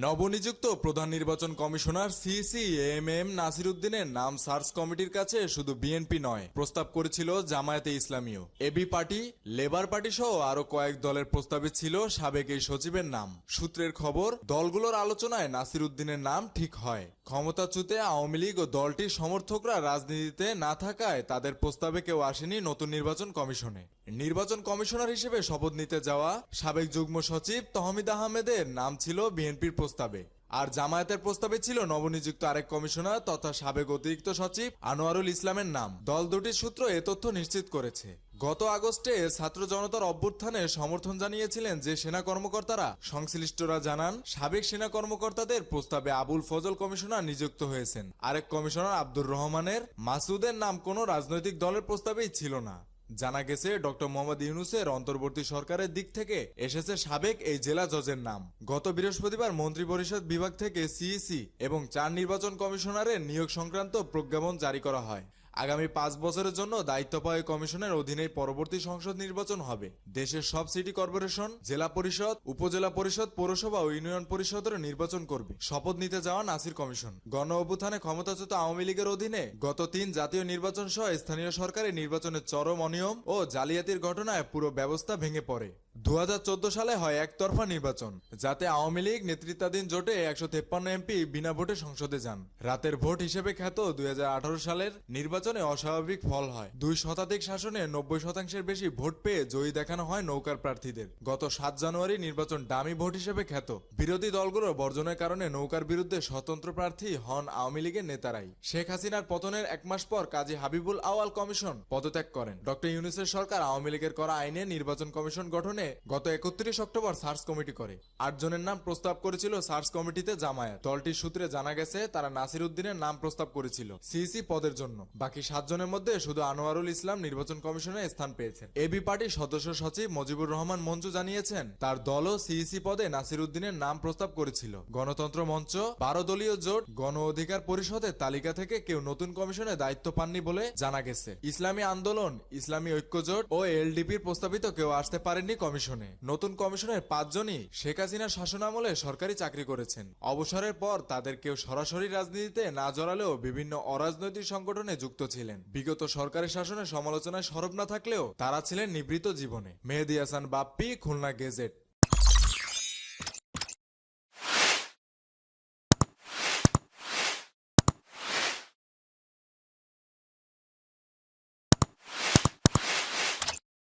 নবনিযুক্ত প্রধান নির্বাচন কমিশনার সিসি এম এম নাসির উদ্দিনের নাম সার্চ কমিটির কাছে শুধু বিএনপি নয়, প্রস্তাব করেছিল জামায়াতে ইসলামীয় এবি পার্টি, লেবার পার্টি সহ আরও কয়েক দলের প্রস্তাবে ছিল সাবেক এই সচিবের নাম। সূত্রের খবর, দলগুলোর আলোচনায় নাসির উদ্দিনের নাম ঠিক হয়। ক্ষমতাচ্যুতে আওয়ামী লীগ ও দলটির সমর্থকরা রাজনীতিতে না থাকায় তাদের প্রস্তাবে কেউ আসেনি নতুন নির্বাচন কমিশনে। নির্বাচন কমিশনার হিসেবে শপথ নিতে যাওয়া সাবেক যুগ্ম সচিব তহমিদ আহমেদের নাম ছিল বিএনপির প্রস্তাবে। আর জামায়াতের প্রস্তাবে ছিল নবনিযুক্ত আরেক কমিশনার তথা সাবেক অতিরিক্ত সচিব আনোয়ারুল ইসলামের নাম। দল দুটির সূত্র এ তথ্য নিশ্চিত করেছে। গত আগস্টে ছাত্র জনতার অভ্যুত্থানে সমর্থন জানিয়েছিলেন যে সেনা কর্মকর্তারা সংশ্লিষ্টরা জানান, সাবেক সেনা কর্মকর্তাদের প্রস্তাবে আবুল ফজল কমিশনার নিযুক্ত হয়েছেন। আরেক কমিশনার আব্দুর রহমানের, মাসুদের নাম কোনো রাজনৈতিক দলের প্রস্তাবেই ছিল না। জানা গেছে, ডক্টর মোহাম্মদ ইউনুসের অন্তর্বর্তী সরকারের দিক থেকে এসেছে সাবেক এই জেলা জজের নাম। গত বৃহস্পতিবার মন্ত্রিপরিষদ বিভাগ থেকে সিইসি এবং চার নির্বাচন কমিশনারের নিয়োগ সংক্রান্ত প্রজ্ঞাপন জারি করা হয়। আগামী পাঁচ বছরের জন্য দায়িত্ব পাওয়া কমিশনের অধীনে পরবর্তী সংসদ নির্বাচন হবে। দেশের সব সিটি কর্পোরেশন, জেলা পরিষদ, উপজেলা পরিষদ, পৌরসভা ও ইউনিয়ন পরিষদের নির্বাচন করবে। শপথ নিতে যাওয়া নাসির কমিশন। গণ অভ্যুত্থানে ক্ষমতাচ্যুত আওয়ামী লীগের অধীনে গত তিন জাতীয় নির্বাচন সহ স্থানীয় সরকারের নির্বাচনের চরম অনিয়ম ও জালিয়াতির ঘটনায় পুরো ব্যবস্থা ভেঙে পড়ে। দু হাজার চোদ্দ সালে হয় একতরফা নির্বাচন, যাতে আওয়ামী লীগ নেতৃত্বাধীন জোটে একশো তেপ্পান্ন এমপি বিনা ভোটে সংসদে যান। রাতের ভোট হিসেবে খ্যাত দুই হাজার আঠারো সালের নির্বাচনে অস্বাভাবিক ফল হয়। দুই শতাধিক শাসনে নব্বই শতাংশের বেশি ভোট পেয়ে জয়ী দেখানো হয় নৌকার প্রার্থীদের। গত সাত জানুয়ারি নির্বাচন ডামি ভোট হিসেবে খ্যাত। বিরোধী দলগুলোর বর্জনের কারণে নৌকার বিরুদ্ধে স্বতন্ত্র প্রার্থী হন আওয়ামী লীগের নেতারাই। শেখ হাসিনার পতনের এক মাস পর কাজী হাবিবুল আওয়াল কমিশন পদত্যাগ করেন। ডক্টর ইউনুসের সরকার আওয়ামী লীগের করা আইনে নির্বাচন কমিশন গঠনে গত একত্রিশ অক্টোবর সার্চ কমিটি করে। আটজনের নাম প্রস্তাব করেছিল সার্চ কমিটিতে জামায়াত। দলটির সূত্রে জানা গেছে, তারা নাসির উদ্দিনের নাম প্রস্তাব করেছিল সিসি পদের জন্য। বাকি সাতজনের মধ্যে শুধু আনোয়ারুল ইসলাম নির্বাচন কমিশনে স্থান পেয়েছেন। এবি পার্টির সদস্য সচিব মজিবুর রহমান মঞ্জু জানিয়েছেন, তার দলও সিইসি পদে নাসির উদ্দিনের নাম প্রস্তাব করেছিল। গণতন্ত্র মঞ্চ, বারো দলীয় জোট, গণ অধিকার পরিষদের তালিকা থেকে কেউ নতুন কমিশনে দায়িত্ব পাননি বলে জানা গেছে। ইসলামী আন্দোলন, ইসলামী ঐক্য জোট ও এলডিপির প্রস্তাবিত কেউ আসতে পারেননি কমিশনে। নতুন কমিশনের পাঁচজনই শেখ হাসিনার শাসনামলে সরকারি চাকরি করেছেন। অবসরের পর তাদের কেউ সরাসরি রাজনীতিতে না জড়ালেও বিভিন্ন অরাজনৈতিক সংগঠনে যুক্ত ছিলেন। বিগত সরকারি শাসনে সমালোচনায় সরব না থাকলেও তারা ছিলেন নিবৃত জীবনে। মেহেদি হাসান বাপ্পি, খুলনা গেজেট।